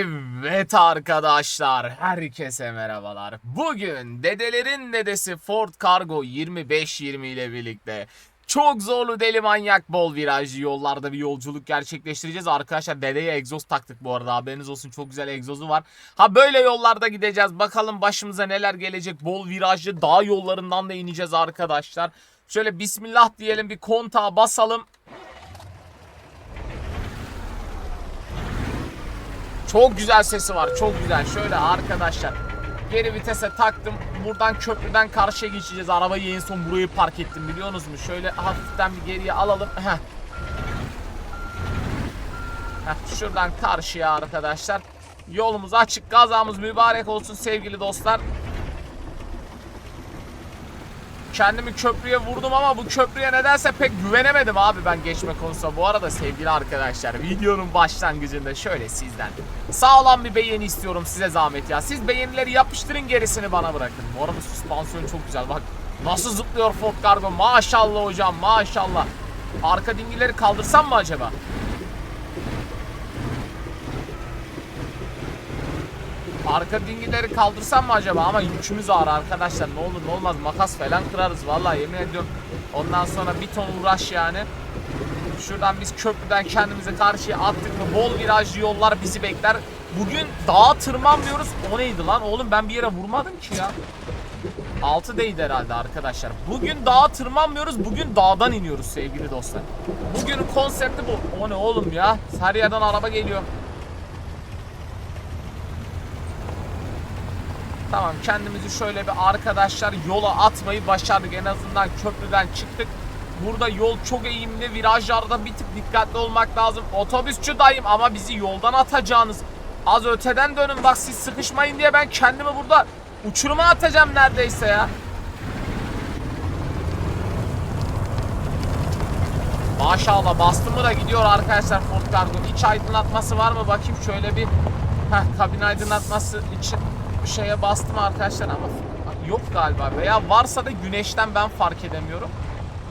Evet arkadaşlar, herkese merhabalar. Bugün dedelerin dedesi Ford Cargo 2520 ile birlikte çok zorlu deli manyak bol virajlı yollarda bir yolculuk gerçekleştireceğiz. Arkadaşlar dedeye egzoz taktık bu arada haberiniz olsun çok güzel egzozu var. Ha böyle yollarda gideceğiz bakalım başımıza neler gelecek bol virajlı dağ yollarından da ineceğiz arkadaşlar. Şöyle bismillah diyelim bir kontağa basalım. Çok güzel sesi var. Çok güzel. Şöyle arkadaşlar. Geri vitese taktım. Buradan köprüden karşıya geçeceğiz. Arabayı en son burayı park ettim biliyorsunuz mu? Şöyle hafiften bir geriye alalım. Heh. Heh, şuradan karşıya arkadaşlar. Yolumuz açık. Gazamız mübarek olsun sevgili dostlar. Kendimi köprüye vurdum ama bu köprüye nedense pek güvenemedim abi ben geçme konusunda. Bu arada sevgili arkadaşlar videonun başlangıcında şöyle sizden sağlam bir beğeni istiyorum size zahmet ya. Siz beğenileri yapıştırın gerisini bana bırakın. Bu arada süspansiyon çok güzel bak. Nasıl zıplıyor Ford Cargo maşallah hocam maşallah. Arka dingileri kaldırsam mı acaba? Arka dingileri kaldırsam mı acaba? Ama yükümüz ağır arkadaşlar. Ne olur ne olmaz makas falan kırarız. Vallahi yemin ediyorum. Ondan sonra bir ton uğraş yani. Şuradan biz köprüden kendimizi karşıya attık mı bol virajlı yollar bizi bekler. Bugün dağa tırmanmıyoruz. O neydi lan? Oğlum ben bir yere vurmadım ki ya. 6 değildi herhalde arkadaşlar. Bugün dağa tırmanmıyoruz. Bugün dağdan iniyoruz sevgili dostlar. Bugünün konsepti bu. O ne oğlum ya? Her yerden araba geliyor. Tamam kendimizi şöyle bir arkadaşlar yola atmayı başardık. En azından köprüden çıktık. Burada yol çok eğimli. Virajlarda bir tık dikkatli olmak lazım. Otobüsçü dayım ama bizi yoldan atacağınız. Az öteden dönün bak siz sıkışmayın diye ben kendimi burada uçuruma atacağım neredeyse ya. Maşallah bastı mı da gidiyor arkadaşlar Ford Cargo. İç aydınlatması var mı bakayım şöyle bir heh, kabin aydınlatması için şeye bastım arkadaşlar ama yok galiba veya varsa da güneşten ben fark edemiyorum.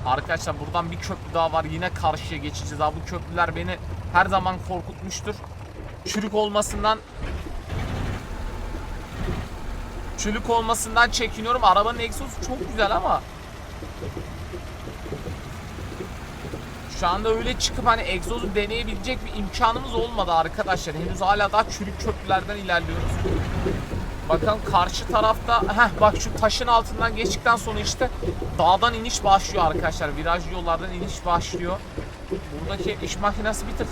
Arkadaşlar buradan bir köprü daha var yine karşıya geçeceğiz abi bu köprüler beni her zaman korkutmuştur. Çürük olmasından çürük olmasından çekiniyorum. Arabanın egzozu çok güzel ama Şu anda öyle çıkıp hani egzozu deneyebilecek bir imkanımız olmadı arkadaşlar. Henüz hala daha çürük köprülerden ilerliyoruz. Bakalım karşı tarafta heh bak şu taşın altından geçtikten sonra işte dağdan iniş başlıyor arkadaşlar. Virajlı yollardan iniş başlıyor. Buradaki iş makinesi bir tık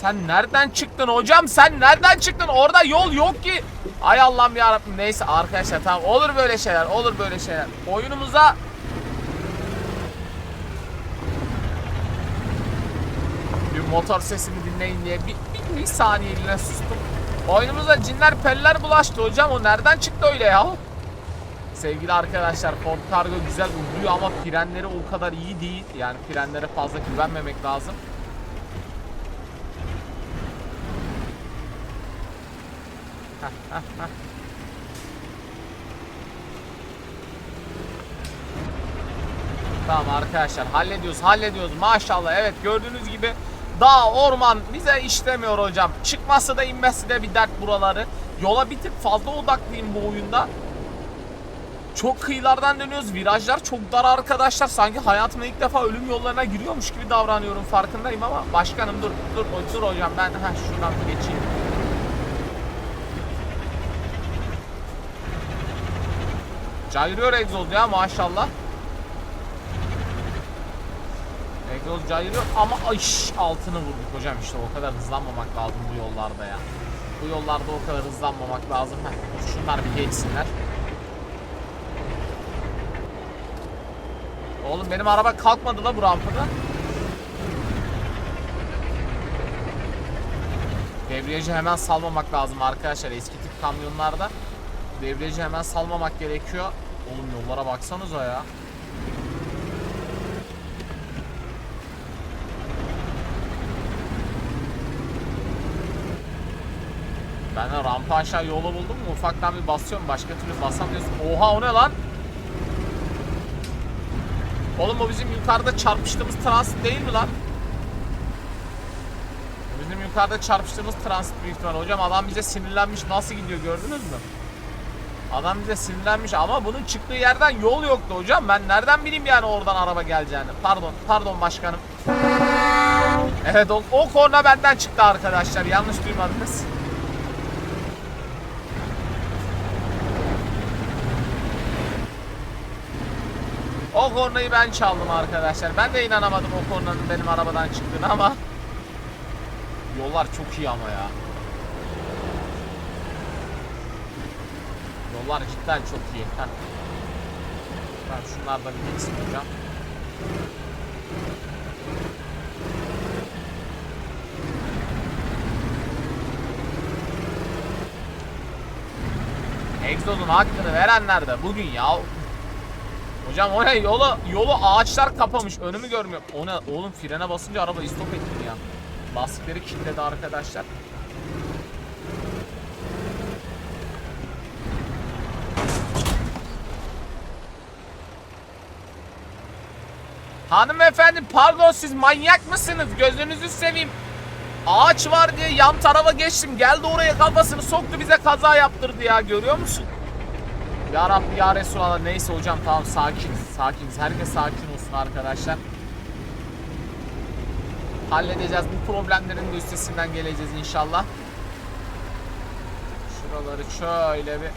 sen nereden çıktın hocam? Sen nereden çıktın? Orada yol yok ki. Ay Allah'ım ya Neyse arkadaşlar tamam olur böyle şeyler. Olur böyle şeyler. Oyunumuza bir motor sesini dinleyin diye bir, bir, bir saniyeliğine sustum. Oyunumuza cinler peller bulaştı hocam. O nereden çıktı öyle ya? Sevgili arkadaşlar Ford Cargo güzel uğruyor ama frenleri o kadar iyi değil. Yani frenlere fazla güvenmemek lazım. Tamam arkadaşlar hallediyoruz hallediyoruz maşallah evet gördüğünüz gibi dağ orman bize işlemiyor hocam. Çıkması da inmesi de bir dert buraları. Yola bir tık fazla odaklıyım bu oyunda. Çok kıyılardan dönüyoruz virajlar çok dar arkadaşlar. Sanki hayatımda ilk defa ölüm yollarına giriyormuş gibi davranıyorum farkındayım ama başkanım dur dur dur hocam ben heh, şuradan geçeyim. Cayrıyor egzoz ya maşallah Egzoz cayrıyor ama ay altını vurduk hocam işte o kadar hızlanmamak lazım bu yollarda ya. Bu yollarda o kadar hızlanmamak lazım. Heh, şunlar bir geçsinler. Oğlum benim araba kalkmadı la bu rampada. Debriyajı hemen salmamak lazım arkadaşlar eski tip kamyonlarda. Debriyajı hemen salmamak gerekiyor. Oğlum yollara baksanıza ya. Ben de rampa aşağı yolu buldum mu ufaktan bir basıyorum başka türlü basamıyorsun. Oha o ne lan? Oğlum o bizim yukarıda çarpıştığımız transit değil mi lan? Bizim yukarıda çarpıştığımız transit büyük ihtimal. Hocam adam bize sinirlenmiş. Nasıl gidiyor gördünüz mü? Adam bize sinirlenmiş ama bunun çıktığı yerden yol yoktu hocam. Ben nereden bileyim yani oradan araba geleceğini. Pardon, pardon başkanım. Evet o, o korna benden çıktı arkadaşlar. Yanlış duymadınız. O kornayı ben çaldım arkadaşlar. Ben de inanamadım o kornanın benim arabadan çıktığını ama Yollar çok iyi ama ya. Yollar cidden çok iyi. Heh. Ben şunlardan bir geçsin hocam. Egzozun hakkını verenler de bugün ya. Hocam o ne yolu yolu ağaçlar kapamış önümü görmüyorum. O ne oğlum frene basınca araba istop etti ya. Lastikleri kilitledi arkadaşlar. Hanımefendi pardon siz manyak mısınız? Gözünüzü seveyim. Ağaç var diye yan tarafa geçtim. Geldi oraya kafasını soktu bize kaza yaptırdı ya görüyor musun? Ya Rabbi ya Resulallah neyse hocam tamam sakiniz sakiniz herkes sakin olsun arkadaşlar. Halledeceğiz bu problemlerin de üstesinden geleceğiz inşallah. Şuraları şöyle bir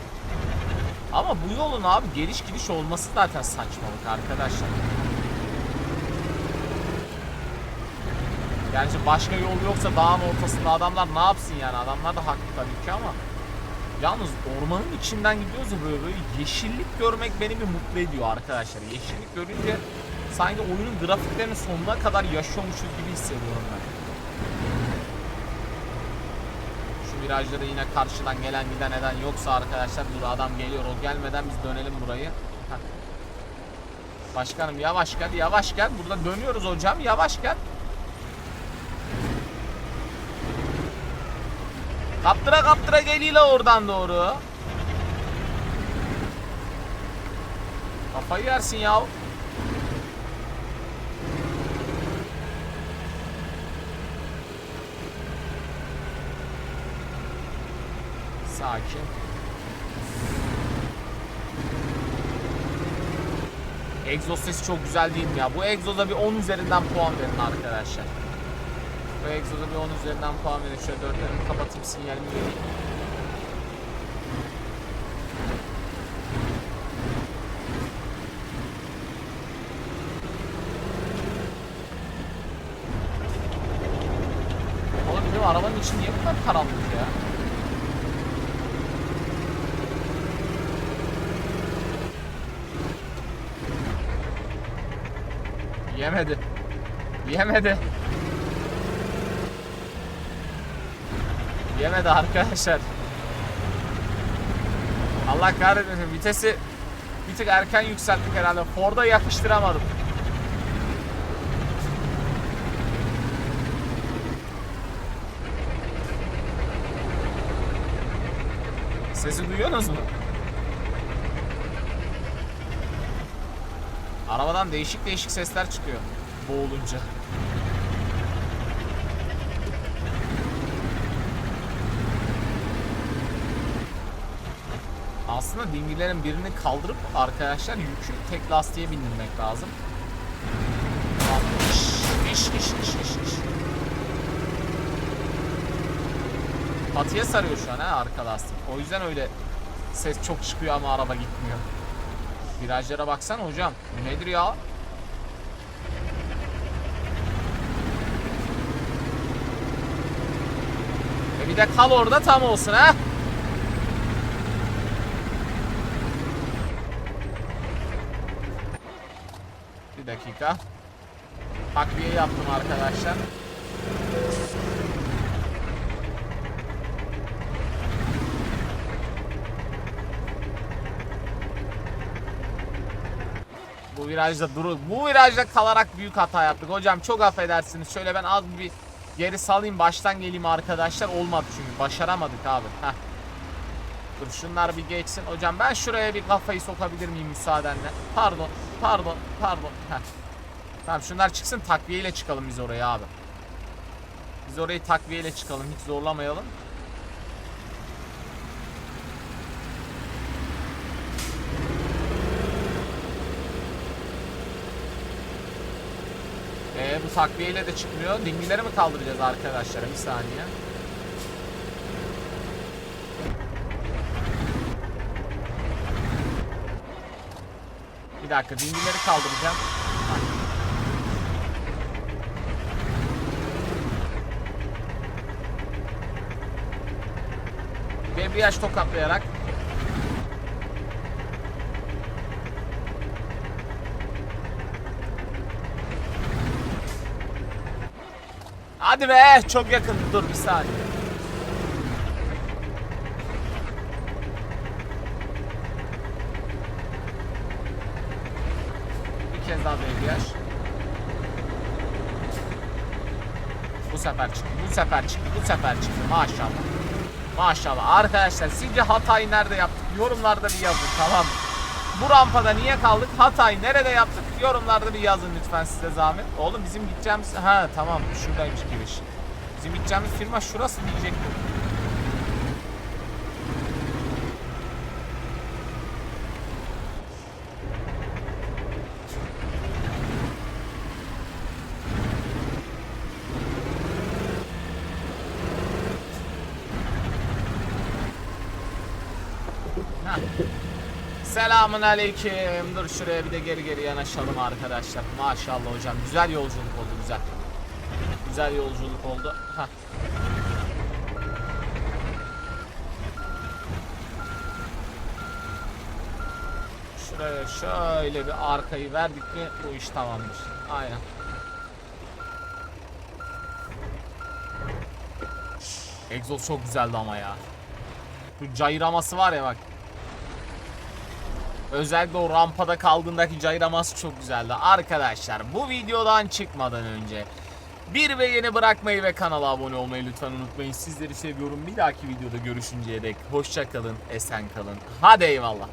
ama bu yolun abi geliş gidiş olması zaten saçmalık arkadaşlar. Gerçi başka yol yoksa dağın ortasında adamlar ne yapsın yani adamlar da haklı tabii ki ama Yalnız ormanın içinden gidiyoruz ya böyle, böyle yeşillik görmek beni bir mutlu ediyor arkadaşlar. Yeşillik görünce sanki oyunun grafiklerinin sonuna kadar yaşıyormuşuz gibi hissediyorum ben. Şu virajları yine karşıdan gelen giden eden yoksa arkadaşlar dur adam geliyor o gelmeden biz dönelim burayı. Heh. Başkanım yavaş gel yavaş gel burada dönüyoruz hocam yavaş gel. Kaptıra kaptıra geliyle oradan doğru. Kafayı yersin ya. Sakin. Egzoz sesi çok güzel değil mi ya? Bu egzoza bir 10 üzerinden puan verin arkadaşlar. Bu egzoza bir 10 üzerinden puan verin. Şöyle dörtlerimi kapatayım sinyalimi vereyim. Oğlum bizim arabanın içi niye bu kadar karanlık ya? Yemedi. Yemedi. Yemedi arkadaşlar. Allah kahretmesin vitesi bir tık erken yükselttik herhalde. Ford'a yakıştıramadım. Sesi duyuyorsunuz mu? Arabadan değişik değişik sesler çıkıyor boğulunca. Aslında dingillerin birini kaldırıp arkadaşlar yükü tek lastiğe bindirmek lazım. İş, iş, iş, iş, iş. Patıya sarıyor şu an ha arka lastik. O yüzden öyle ses çok çıkıyor ama araba gitmiyor. Virajlara baksana hocam. Bu nedir ya? E bir de kal orada tam olsun ha. Dakika. Takviye yaptım arkadaşlar. Bu virajda duru bu virajda kalarak büyük hata yaptık. Hocam çok affedersiniz. Şöyle ben az bir geri salayım baştan geleyim arkadaşlar. Olmadı çünkü başaramadık abi. Heh. Dur şunlar bir geçsin. Hocam ben şuraya bir kafayı sokabilir miyim müsaadenle? Pardon, pardon, pardon. Heh. Tamam şunlar çıksın takviyeyle çıkalım biz oraya abi. Biz orayı takviyeyle çıkalım. Hiç zorlamayalım. Ee, bu takviyeyle de çıkmıyor. Dingileri mi kaldıracağız arkadaşlar? Bir saniye. Dakika dingileri kaldıracağım. Debriyaj tokatlayarak Hadi be çok yakın dur bir saniye. Kez daha debriyaj. Bu sefer çıktı, bu sefer çıktı, bu sefer çıktı maşallah. Maşallah. Arkadaşlar sizce hatayı nerede yaptık? Yorumlarda bir yazın tamam mı? Bu rampada niye kaldık? Hatayı nerede yaptık? Yorumlarda bir yazın lütfen size zahmet. Oğlum bizim gideceğimiz... Ha tamam şuradaymış giriş. Bizim gideceğimiz firma şurası diyecektim. Selamun aleyküm. Dur şuraya bir de geri geri yanaşalım arkadaşlar. Maşallah hocam. Güzel yolculuk oldu güzel. Güzel yolculuk oldu. Hah. Şuraya şöyle bir arkayı verdik mi bu iş tamamdır. Aynen. Egzoz çok güzeldi ama ya. Şu cayıraması var ya bak. Özellikle o rampada kaldığındaki cayıraması çok güzeldi. Arkadaşlar bu videodan çıkmadan önce bir ve yeni bırakmayı ve kanala abone olmayı lütfen unutmayın. Sizleri seviyorum. Bir dahaki videoda görüşünceye dek hoşça kalın, esen kalın. Hadi eyvallah.